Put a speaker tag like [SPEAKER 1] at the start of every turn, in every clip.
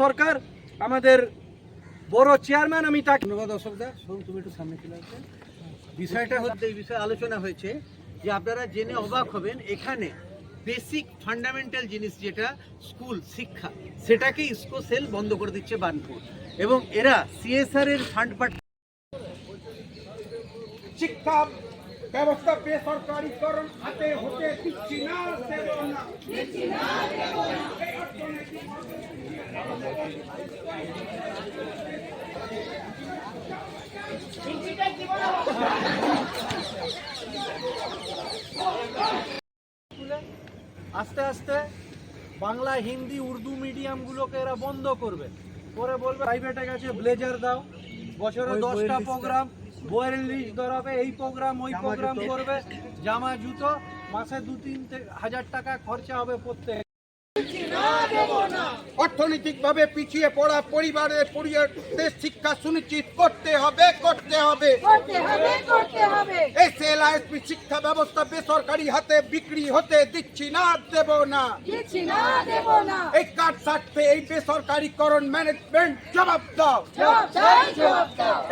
[SPEAKER 1] সরকার, আমাদের বড় চেয়ারম্যান আমি তাকে
[SPEAKER 2] ধন্যবাদ অশোকদা শোন, তুমি একটু সামনে চলে আসবে। বিষয়টা হচ্ছে, এই বিষয়ে আলোচনা হয়েছে যে আপনারা জেনে অবাক হবেন, এখানে বেসিক ফান্ডামেন্টাল জিনিস যেটা স্কুল শিক্ষা, সেটাকে ইসকো সেল বন্ধ করে দিচ্ছে বানপুর এবং এরা সিএসআর এর ফান্ড পাঠ
[SPEAKER 3] শিক্ষা ব্যবস্থা বেসরকারিকরণ হাতে হতে দেব না।
[SPEAKER 1] আস্তে আস্তে বাংলা হিন্দি উর্দু মিডিয়ামগুলোকে এরা বন্ধ করবে। পরে বলবে প্রাইভেটে গেছে ব্লেজার দাও। বছরে দশটা প্রোগ্রাম বইয়ের লিস্ট ধরাবে। এই প্রোগ্রাম ওই প্রোগ্রাম করবে। জামা জুতো মাসে দু তিন হাজার টাকা খরচা হবে প্রত্যেক
[SPEAKER 3] অর্থনৈতিকভাবে পিছিয়ে পড়া পরিবারের পরিবারদের শিক্ষা সুনিশ্চিত করতে হবে করতে হবে।
[SPEAKER 4] করতে হবে করতে হবে।
[SPEAKER 3] এসএলআইএসপি শিক্ষা ব্যবস্থা বেসরকারি হাতে বিক্রি হতে দিচ্ছি না দেব না। এই কাঠ স্বার্থে এই বেসরকারিকরণ ম্যানেজমেন্ট জবাব দাও।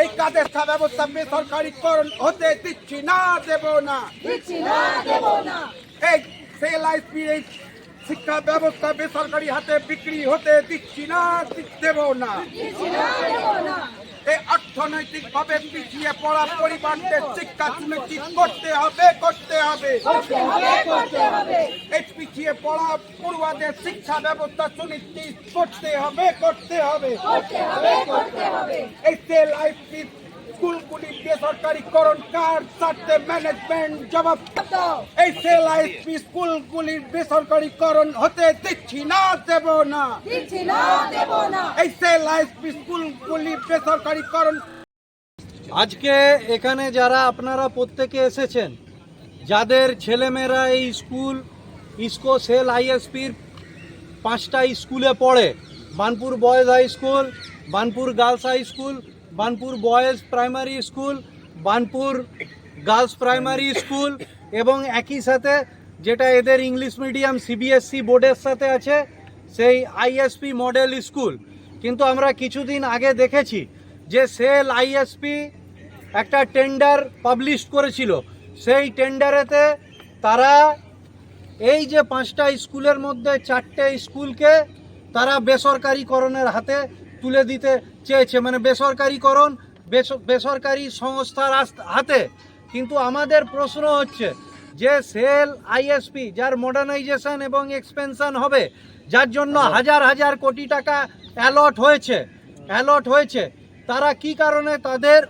[SPEAKER 3] এই কাদের শিক্ষা ব্যবস্থা বেসরকারিকরণ হতে দিচ্ছি না দেব না। এই সেলআইসপি এই শিক্ষা ব্যবস্থা বেসরকারি হাতে বিক্রি হতে দিচ্ছি না দেব না। এই অর্থনৈতিক ভাবে পিছিয়ে পড়া পরিবারদের শিক্ষা সুনিশ্চিত করতে হবে করতে হবে। এই পিছিয়ে পড়া পড়ুয়াদের শিক্ষা ব্যবস্থা সুনিশ্চিত করতে হবে করতে হবে। এই সেল আইপি স্কুলগুলি বেসরকারিকরণ কার স্বার্থে ম্যানেজমেন্ট জবাব
[SPEAKER 4] দাও
[SPEAKER 3] এই সেল আইপি স্কুলগুলির বেসরকারিকরণ হতে দিচ্ছি না দেব না।
[SPEAKER 4] না দেব না।
[SPEAKER 3] এই সেল আইপি স্কুলগুলি বেসরকারিকরণ
[SPEAKER 1] আজকে এখানে যারা আপনারা প্রত্যেকে এসেছেন যাদের ছেলেমেয়েরা এই স্কুল ইসকো সেল আইএসপির পাঁচটা স্কুলে পড়ে Banpur boys high school Banpur girls high school Banpur boys primary school, Banpur girls primary school এবং একই সাথে যেটা এদের ইংলিশ মিডিয়াম সিবিএসসি বোর্ডের সাথে আছে, সেই আইএসপি মডেল স্কুল। কিন্তু আমরা কিছুদিন আগে দেখেছি যে সেল আইএসপি একটা টেন্ডার পাবলিশ করেছিল। সেই টেন্ডারেতে তারা এই যে পাঁচটা স্কুলের মধ্যে চারটে স্কুলকে তারা বেসরকারিকরণের হাতে তুলে দিতে চেয়েছে। মানে বেসরকারিকরণ বেসরকারি সংস্থার হাতে। কিন্তু আমাদের প্রশ্ন হচ্ছে যে সেল আইএসপি যার মডার্নাইজেশন এবং এক্সপেনশন হবে যার জন্য হাজার হাজার কোটি টাকা অ্যালট হয়েছে। অ্যালট হয়েছে। তারা কি কারণে তাদের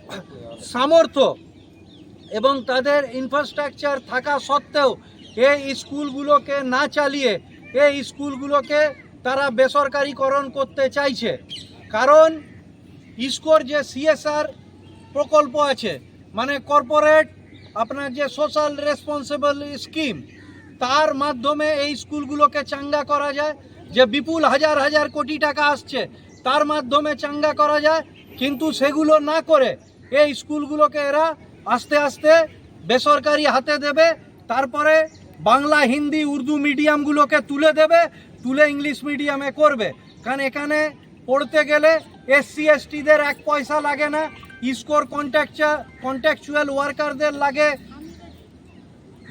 [SPEAKER 1] সামর্থ্য এবং তাদের ইনফ্রাস্ট্রাকচার থাকা সত্ত্বেও এই স্কুলগুলোকে না চালিয়ে এই স্কুলগুলোকে তারা বেসরকারিকরণ করতে চাইছে? কারণ ইসকোর যে সিএসআর প্রকল্প আছে মানে কর্পোরেট আপনার যে সোশ্যাল রেসপন্সিবল স্কিম তার মাধ্যমে এই স্কুলগুলোকে চাঙ্গা করা যায়, যে বিপুল হাজার হাজার কোটি টাকা আসছে, তার মাধ্যমে চাঙ্গা করা যায়, কিন্তু সেগুলো না করে এই স্কুলগুলোকে এরা আস্তে আস্তে বেসরকারি হাতে দেবে, তারপরে বাংলা, হিন্দি, উর্দু মিডিয়ামগুলোকে তুলে দেবে, তুলে ইংলিশ মিডিয়ামে করবে। কারণ এখানে পড়তে গেলে এসসি, এসটিদের এক পয়সা লাগে না ইস্কোর কন্ট্রাকচা কন্ট্রাকচুয়াল ওয়ার্কারদের লাগে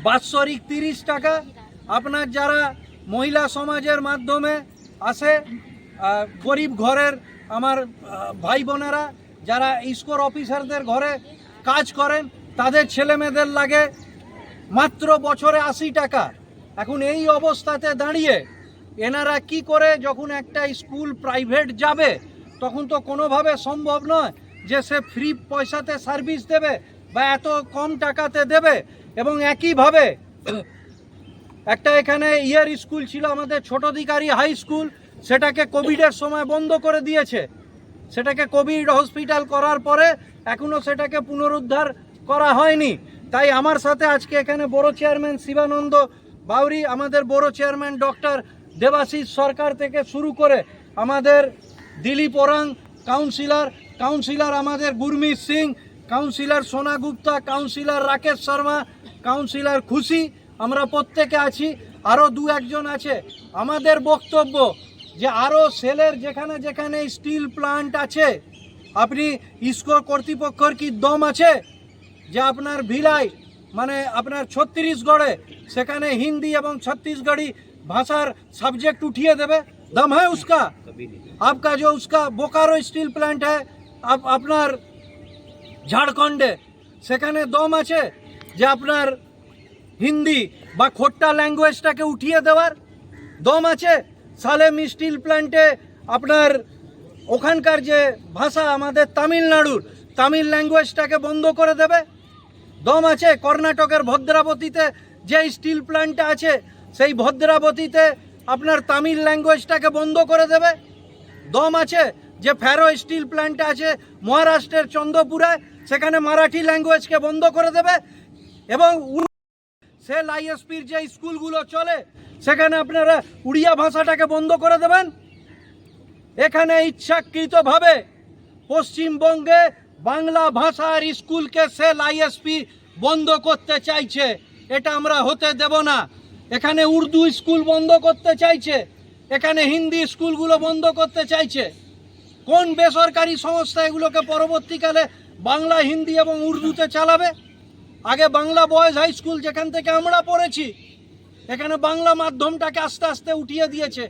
[SPEAKER 1] বাৎসরিক তিরিশ টাকা। আপনার যারা মহিলা সমাজের মাধ্যমে আসে গরিব ঘরের আমার ভাই বোনেরা, যারা ইস্কোর অফিসারদের ঘরে কাজ করেন, তাদের ছেলে মেয়েদের লাগে মাত্র বছরে আশি টাকা। এখন এই অবস্থাতে দাঁড়িয়ে এনারা কি করে যখন একটা স্কুল প্রাইভেট যাবে, তখন তো কোনোভাবে সম্ভব নয় যে সে ফ্রি পয়সাতে সার্ভিস দেবে বা এত কম টাকাতে দেবে। এবং একইভাবে একটা এখানে ইয়ার স্কুল ছিল আমাদের ছোট দিকারি হাই স্কুল, সেটাকে কোভিডের সময় বন্ধ করে দিয়েছে। সেটাকে কোভিড হসপিটাল করার পরে এখনও সেটাকে পুনরুদ্ধার করা হয়নি। তাই আমার সাথে আজকে এখানে বড় চেয়ারম্যান শিবানন্দ বাউরি, আমাদের বড় চেয়ারম্যান ডক্টর দেবাশিস সরকার থেকে শুরু করে আমাদের দিলীপ ওরাং, কাউন্সিলর কাউন্সিলর আমাদের Gurmit Singh, councillor Sona Gupta, councillor Rakesh Sharma, councillor Khushi, আমরা প্রত্যেকে আছি আরও দু একজন আছে। আমাদের বক্তব্য যে আরও সেলের যেখানে যেখানে স্টিল প্লান্ট আছে, আপনি ইস্কো কর্তৃপক্ষর কি দম আছে? যে আপনার ভিলাই মানে আপনার ছত্রিশগড়ে, সেখানে হিন্দি এবং ছত্তিশগড়ি ভাষার सब्जेक्ट उठिए देवे दम है उसका आपका जो उसका बोकारो स्टील प्लांट है आप আপনার ঝাড়খণ্ডে সেখানে দম আছে যে আপনার হিন্দি বা খোট্টা ল্যাঙ্গুয়েজটাকে উঠিয়ে দেওয়ার দম আছে সালেম স্টিল প্ল্যান্টে আপনার ওখানকার যে ভাষা আমাদের তামিলনাড়ুর তামিল ল্যাঙ্গুয়েজটাকে বন্ধ করে দেবে দম আছে কর্ণাটকের ভদ্রাবতীতে যে স্টিল প্ল্যান্টটা আছে সেই ভদ্রাবতীতে আপনার তামিল ল্যাঙ্গুয়েজটাকে বন্ধ করে দেবে? দম আছে যে ফ্যারো স্টিল প্ল্যান্টটা আছে মহারাষ্ট্রের চন্দ্রপুরায়, সেখানে মারাঠি ল্যাঙ্গুয়েজকে বন্ধ করে দেবে এবং সেল আইএসপির যে স্কুলগুলো চলে, সেখানে আপনারা উড়িয়া ভাষাটাকে বন্ধ করে দেবেন? এখানে ইচ্ছাকৃতভাবে পশ্চিমবঙ্গে বাংলা ভাষার স্কুলকে সেল আইএসপি বন্ধ করতে চাইছে। এটা আমরা হতে দেব না। এখানে উর্দু স্কুল বন্ধ করতে চাইছে, এখানে হিন্দি স্কুলগুলো বন্ধ করতে চাইছে। কোন বেসরকারি সংস্থা এগুলোকে পরবর্তীকালে বাংলা, হিন্দি এবং উর্দুতে চালাবে? আগে বাংলা বয়েজ হাই স্কুল যেখান থেকে আমরা পড়েছি, এখানে বাংলা মাধ্যমটাকে আস্তে আস্তে উঠিয়ে দিয়েছে।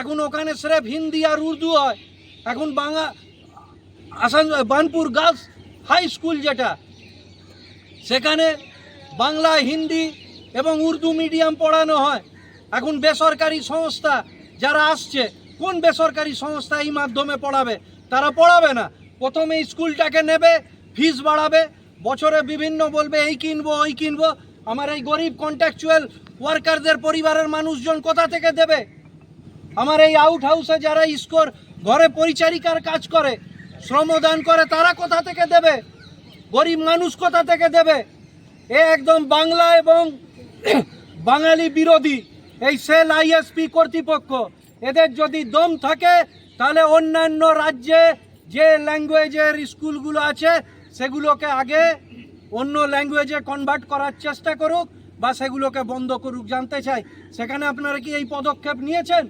[SPEAKER 1] এখন ওখানে স্রেফ হিন্দি আর উর্দু হয়। এখন বাংলা আসান বানপুর গার্লস হাই স্কুল যেটা, সেখানে বাংলা, হিন্দি এবং উর্দু মিডিয়াম পড়ানো হয়। এখন বেসরকারি সংস্থা যারা আসছে, কোন বেসরকারি সংস্থা এই মাধ্যমে পড়াবে? তারা পড়াবে না। প্রথমে স্কুলটাকে নেবে, ফিস বাড়াবে, বছরে বিভিন্ন বলবে, এই কিনবো, ওই কিনবো। আমার এই গরিব কন্ট্রাকচুয়াল ওয়ার্কারদের পরিবারের মানুষজন কোথা থেকে দেবে? আমার এই আউট হাউসে যারা স্কোর, ঘরে পরিচারিকার কাজ করে, শ্রমদান করে, তারা কোথা থেকে দেবে? গরিব মানুষ কোথা থেকে দেবে? এ একদম বাংলা এবং বাঙালি বিরোধী, এই সেল আইএসপি কর্তৃপক্ষ, এদের যদি দম থাকে, তাহলে অন্যান্য রাজ্যে যে ল্যাঙ্গুয়েজের স্কুলগুলো আছে, সেগুলোকে আগে অন্য ল্যাঙ্গুয়েজে কনভার্ট করার চেষ্টা করুক বা সেগুলোকে বন্ধ করুক, জানতে চাই। সেখানে আপনারা কি এই পদক্ষেপ নিয়েছেন?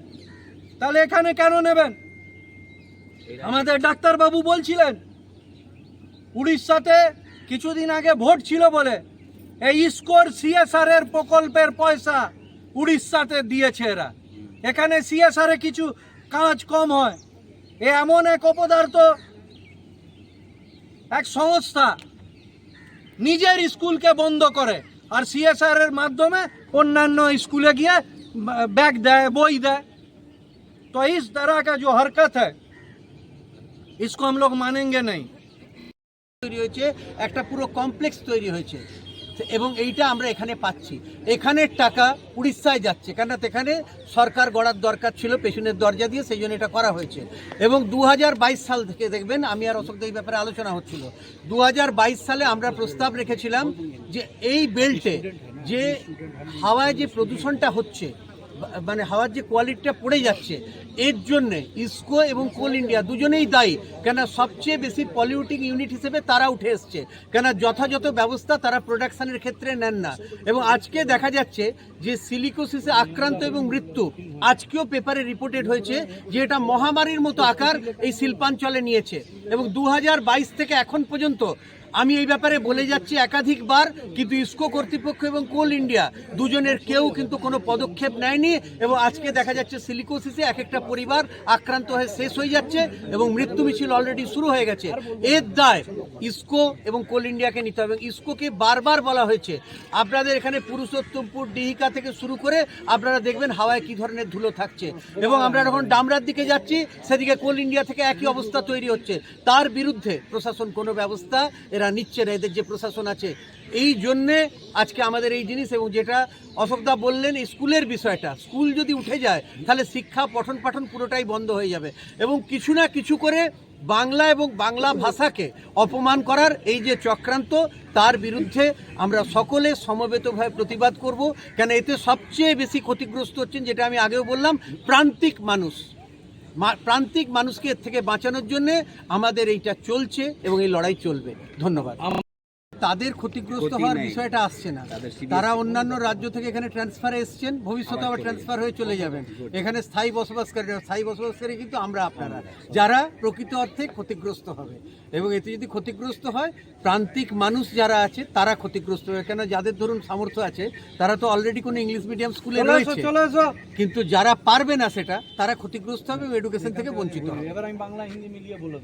[SPEAKER 1] তাহলে এখানে কেন নেবেন? আমাদের ডাক্তারবাবু বলছিলেন, উড়িষ্যাতে কিছুদিন আগে ভোট ছিল বলে। এই স্কোর সিএসআর এর প্রকল্পের পয়সা উড়িষ্যাতে দিয়েছে এরা এখানে সিএসআর এ কিছু কাজ কম হয় এ এমন এক অপদার্থ এক সংস্থা নিজের স্কুলকে বন্ধ করে আর সিএসআর এর মাধ্যমে অন্যান্য স্কুলে গিয়ে बैग দেয় বই দেয় तो इस तरह का जो हरकत है इसको हम लोग मानेंगे नहीं
[SPEAKER 2] তৈরি হয়েছে একটা পুরো কমপ্লেক্স তৈরি হয়েছে এবং এইটা আমরা এখানে পাচ্ছি। এখানের টাকা উড়িষ্যায় যাচ্ছে। কেননা এখানে সরকার গড়ার দরকার ছিল, পেছনের দরজা দিয়ে সেই জন্য এটা করা হয়েছে। এবং দু হাজার বাইশ সাল থেকে দেখবেন, আমি আর অশোক এই ব্যাপারে আলোচনা হচ্ছিল। দু হাজার বাইশ সালে আমরা প্রস্তাব রেখেছিলাম যে এই বেল্টে যে হাওয়ায় যে প্রদূষণটা হচ্ছে মানে হাওয়ার যে কোয়ালিটিটা পড়ে যাচ্ছে, এর জন্য ইসকো এবং কোল ইন্ডিয়া দুজনেই দায়ী। কেন সবচেয়ে বেশি পলিউটিং ইউনিট হিসেবে তারা উঠে এসছে। কেন যথাযথ ব্যবস্থা তারা প্রোডাকশানের ক্ষেত্রে নেন না। এবং আজকে দেখা যাচ্ছে যে সিলিকোসিসে আক্রান্ত এবং মৃত্যু, আজকেও পেপারে রিপোর্টেড হয়েছে যে এটা মহামারীর মতো আকার এই শিল্পাঞ্চলে নিয়েছে। এবং দু হাজার বাইশ থেকে এখন পর্যন্ত আমি এই ব্যাপারে বলে যাচ্ছি একাধিকবার কিন্তু ইসকো কর্তৃপক্ষ এবং কোল ইন্ডিয়া দুজনের কেউ কিন্তু কোনো পদক্ষেপ নেয়নি এবং আজকে দেখা যাচ্ছে সিলিকোসিসে এক একটা পরিবার আক্রান্ত হয়ে শেষ হয়ে যাচ্ছে এবং মৃত্যু মিছিল অলরেডি শুরু হয়ে গেছে। এর দায় ইসকো এবং কোল ইন্ডিয়াকে নিতে হবে ইসকোকে বারবার বলা হয়েছে। আপনাদের এখানে পুরুষোত্তমপুর ডিহিকা থেকে শুরু করে আপনারা দেখবেন হাওয়ায় কি ধরনের ধুলো থাকছে এবং আমরা যখন ডামরার দিকে যাচ্ছি, সেদিকে কোল ইন্ডিয়া থেকে একই অবস্থা তৈরি হচ্ছে। তার বিরুদ্ধে প্রশাসন কোনো ব্যবস্থা এরা নিচ্ছে না, এদের যে প্রশাসন আছে। এই জন্যে আজকে আমাদের এই জিনিস এবং যেটা অশোকদা বললেন স্কুলের বিষয়টা। স্কুল যদি উঠে যায়, তাহলে শিক্ষা পঠন পাঠন পুরোটাই বন্ধ হয়ে যাবে। এবং কিছু না কিছু করে বাংলা এবং বাংলা ভাষাকে অপমান করার এই যে চক্রান্ত, তার বিরুদ্ধে আমরা সকলে সমবেতভাবে প্রতিবাদ করব। কেন, এতে সবচেয়ে বেশি ক্ষতিগ্রস্ত হচ্ছেন, যেটা আমি আগেও বললাম, প্রান্তিক মানুষ। প্রান্তিক মানুষকে থেকে বাঁচানোর জন্যে আমাদের এইটা চলছে এবং এই লড়াই চলবে। ধন্যবাদ। তাদের ক্ষতিগ্রস্ত হওয়ার বিষয়টা আসছে না। তারা অন্যান্য রাজ্য থেকে এখানে ট্রান্সফারে এসছেন ভবিষ্যতে আবার ট্রান্সফার হয়ে চলে যাবেন। এখানে স্থায়ী বসবাসকারী স্থায়ী বসবাসকারী কিন্তু আমরা আপনারা। যারা প্রকৃত অর্থে ক্ষতিগ্রস্ত হবে। এবং এতে যদি ক্ষতিগ্রস্ত হয় প্রান্তিক মানুষ যারা আছে তারা ক্ষতিগ্রস্ত হবে। কেন? যাদের ধরুন সামর্থ্য আছে তারা তো অলরেডি কোনো ইংলিশ মিডিয়াম স্কুলে রয়েছে। কিন্তু যারা পারবে না সেটা তারা ক্ষতিগ্রস্ত হবে এবং এডুকেশন থেকে বঞ্চিত হবে।
[SPEAKER 1] এবার আমি বাংলা হিন্দি মিলিয়ে বলে